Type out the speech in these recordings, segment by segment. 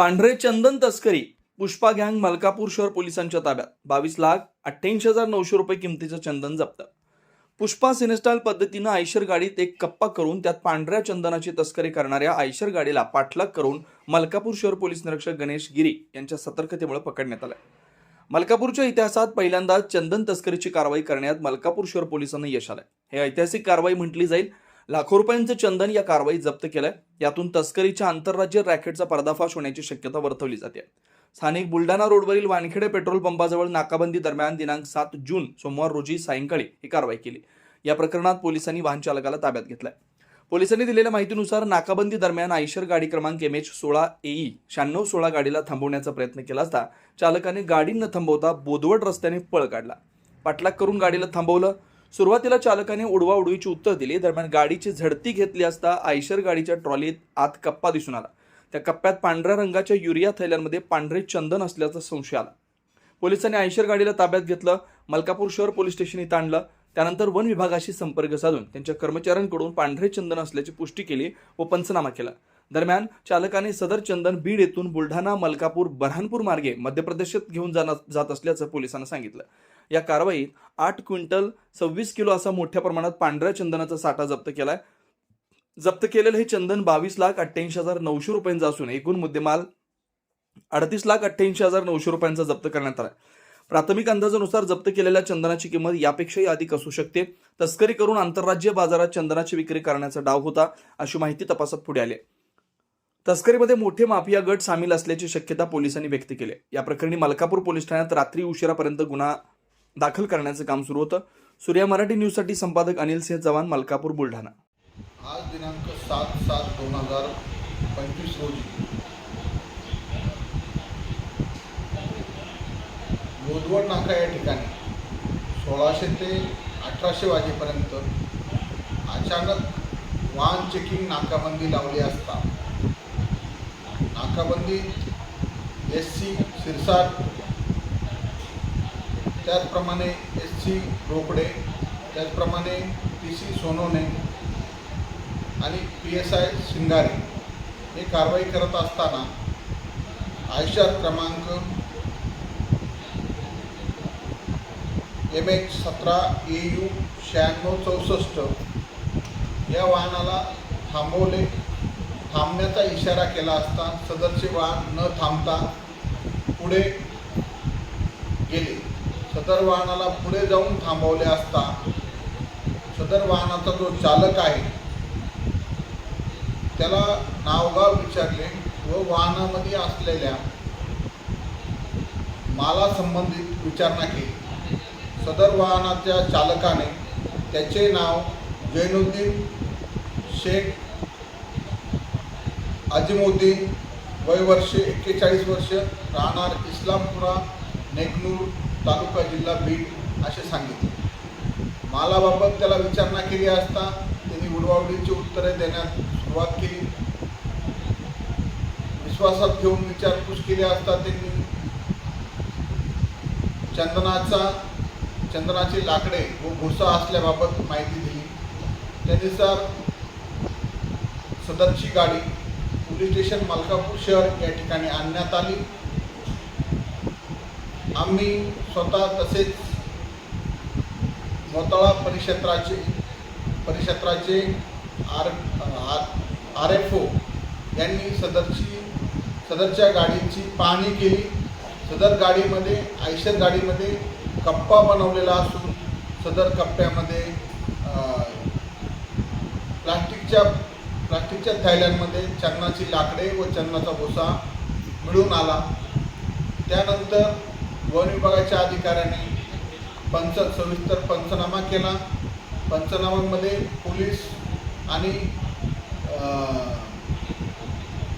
पांढरे चंदन तस्करी पुष्पा गँग मलकापूर शहर पोलिसांच्या ताब्यात. बावीस लाख अठ्ठ्याऐंशी हजार नऊशे रुपये किमतीचं चंदन जप्त. पुष्पा सिनेस्टाईल पद्धतीनं आयशर गाडीत एक कप्पा करून त्यात पांढऱ्या चंदनाची तस्करी करणाऱ्या आयशर गाडीला पाठलाग करून मलकापूर शहर पोलीस निरीक्षक गणेश गिरी यांच्या सतर्कतेमुळे पकडण्यात आलं मलकापूरच्या इतिहासात पहिल्यांदाच चंदन तस्करीची कारवाई करण्यात मलकापूर शहर पोलिसांना यश आलं हे ऐतिहासिक कारवाई म्हटली जाईल लाखो रुपयांचं चंदन या कारवाईत जप्त केलंय. यातून तस्करीच्या आंतरराज्य रॅकेटचा पर्दाफाश होण्याची शक्यता वर्तवली जाते. स्थानिक बुलढाणा रोडवरील वानखेडे पेट्रोल पंपाजवळ नाकाबंदी दरम्यान दिनांक सात जून सोमवार रोजी सायंकाळी ही कारवाई केली. या प्रकरणात पोलिसांनी वाहन चालकाला ताब्यात घेतलाय. पोलिसांनी दिलेल्या माहितीनुसार नाकाबंदी दरम्यान आयशर गाडी क्रमांक एम एच सोळा एई शहाण्णव सोळा गाडीला थांबवण्याचा प्रयत्न केला असता चालकाने गाडी न थांबवता बोदवड रस्त्याने पळ काढला. पाठलाग करून गाडीला थांबवलं. सुरुवातीला चालकाने उडवा उडवीची उत्तर दिली. दरम्यान गाडीची झडती घेतली असता आयशर गाडीच्या ट्रॉलीत आत कप्पा दिसून आला. त्या कप्प्यात पांढऱ्या रंगाच्या युरिया थैल्यांमध्ये पांढरे चंदन असल्याचा संशय आला. पोलिसांनी आयशर गाडीला ताब्यात घेतलं. मलकापूर शहर पोलीस स्टेशन इथं आणलं त्यानंतर वन विभागाशी संपर्क साधून त्यांच्या कर्मचाऱ्यांकडून पांढरे चंदन असल्याची पुष्टी केली व पंचनामा केला. दरम्यान चालकाने सदर चंदन बीड येथून बुलढाणा मलकापूर बऱ्हाणपूर मार्गे मध्य प्रदेशात घेऊन जाणार जात असल्याचं पोलिसांना सांगितलं. या कारवाईत आठ क्विंटल सव्वीस किलो असा मोठ्या प्रमाणात पांढऱ्या चंदनाचा साठा जप्त केलाय. जप्त केलेलं हे चंदन बावीस लाख अठ्ठ्याऐंशी हजार नऊशे रुपयांचा असून एकूण मुद्देमाल अडतीस लाख अठ्ठ्याऐंशी हजार नऊशे रुपयांचा जप्त करण्यात आला प्राथमिक अंदाजानुसार जप्त केलेल्या चंदनाची किंमत यापेक्षाही अधिक असू शकते. तस्करी करून आंतरराज्य बाजारात चंदनाची विक्री करण्याचा डाव होता अशी माहिती तपासात पुढे आली तस्करीमध्ये मोठे माफिया गट सामील असल्याची शक्यता पोलिसांनी व्यक्त केली या प्रकरणी मलकापूर पोलीस ठाण्यात रात्री उशिरापर्यंत गुन्हा दाखल करण्याचं काम सुरू होतं. सूर्या मराठी न्यूजसाठी संपादक अनिल सिंह चव्हाण मलकापूर बुलढाणा. आज दिनांक सात सात दोन हजार पंचवीस रोजी बोधवड नाका या ठिकाणी सोळाशे ते अठराशे वाजेपर्यंत अचानक वाहन चेकिंग नाकाबंदी लावली असता. नाकाबंदी एस सी सिरसाट त्याचप्रमाणे एस सी रोकडे त्याचप्रमाणे पी सी सोनोने आणि पी एस आय शिंगारे हे कारवाई करत असताना आयशर क्रमांक एम एच सतरा ए यू शहाण्णव चौसष्ट या वाहनाला थांबवले. थांबण्याचा इशारा केला असता सदरचे वाहन न थांबता पुढे सदर वाहनाला पुढे जाऊन थांबवले असता सदर वाहनाचा जो चालक आहे त्याला नावगाव विचारले व वाहनामध्ये असलेल्या मालासंबंधित विचारणा केली. सदर वाहनाच्या चालकाने त्याचे नाव जैनुद्दीन शेख अजिमुद्दीन वय वर्षे एक्केचाळीस वर्ष राहणार इस्लामपुरा नेकनूर तालुका जिल्हा बीड असे सांगितले. मालाबाबत त्याला विचारणा केली असता त्यांनी उडवाउडीची उत्तरे देण्यास सुरुवात केली. विश्वासात घेऊन विचारपूस केली असता त्यांनी चंदनाचा चंदनाची लाकडे व भुसा असल्याबाबत माहिती दिली. त्यानुसार सदरची गाडी पोलीस स्टेशन मलकापूर शहर या ठिकाणी आणण्यात आली. आम्ही स्वतः तसेच मोताळा परिक्षेत्राचे परिक्षेत्राचे आर आर एफ ओ यांनी सदरची सदरच्या गाडीची पाहणी केली. सदर गाडीमध्ये आयशर गाडीमध्ये कप्पा बनवलेला असून सदर कप्प्यामध्ये प्लास्टिकच्या प्लास्टिकच्या थैल्यांमध्ये चन्नाची लाकडे व चन्नाचा भुसा मिळून आला. त्यानंतर वन विभागाच्या अधिकाऱ्यांनी पंच सविस्तर पंचनामा केला. पंचनामामध्ये पोलीस आणि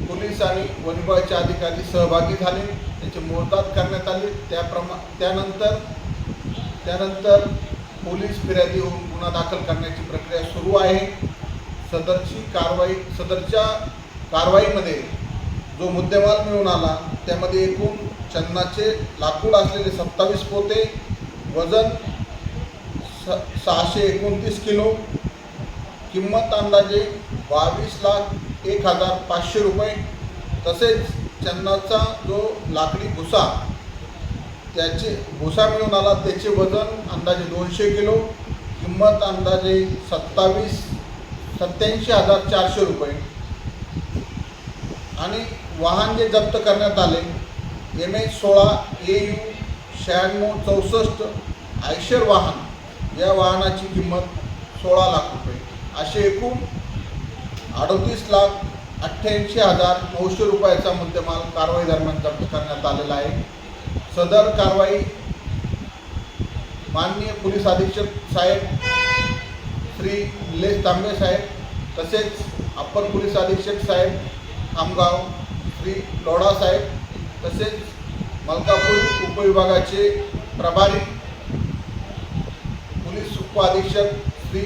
पोलीस आणि वन विभागाच्या अधिकारी सहभागी झाले. त्याचे मोडतात करण्यात आले. त्याप्रमा त्यानंतर त्यानंतर पोलीस फिर्यादी होऊन गुन्हा दाखल करण्याची प्रक्रिया सुरू आहे. सदरची कारवाई सदरच्या कारवाईमध्ये जो मुद्देमाल मिळून आला त्यामध्ये एकूण चन्नाचे लाकूड असलेले सत्तावीस पोते वजन स सहाशे एकोणतीस किलो किंमत अंदाजे बावीस लाख एक हजार पाचशे रुपये. तसेच चन्नाचा जो लाकडी भुसा त्याचे भुसा मिळून आला त्याचे वजन अंदाजे दोनशे किलो किंमत अंदाजे सत्तावीस सत्याऐंशी हजार चारशे रुपये. आणि वाहन जे जप्त करण्यात आले एम एच सोळा ए यू शहाण्णव चौसष्ट आयशर वाहन या वाहनाची किंमत सोळा लाख रुपये. असे एकूण अडतीस लाख अठ्ठ्याऐंशी हजार नऊशे रुपयाचा मुद्देमाल कारवाई दरम्यान जप्त करण्यात आलेला आहे. सदर कारवाई माननीय पोलीस अधीक्षक साहेब श्री निलेश तांबे साहेब तसेच अप्पर पोलीस अधीक्षक साहेब खामगाव श्री लोढा साहेब तसेच मलकापूर उपविभागाचे प्रभारी पोलीस उप अधीक्षक श्री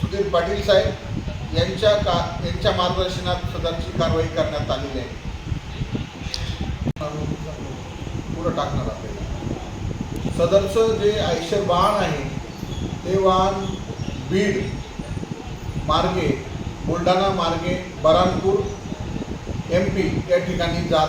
सुधीर पाटील साहेब यांच्या का यांच्या मार्गदर्शनात सदरची कारवाई करण्यात आलेली आहे. पुढं टाकणार आपल्याला. सदरचं जे आयशर वाहन आहे ते वाहन बीड मार्गे बुलढाणा मार्गे बरानपूर एम पी या ठिकाणी जात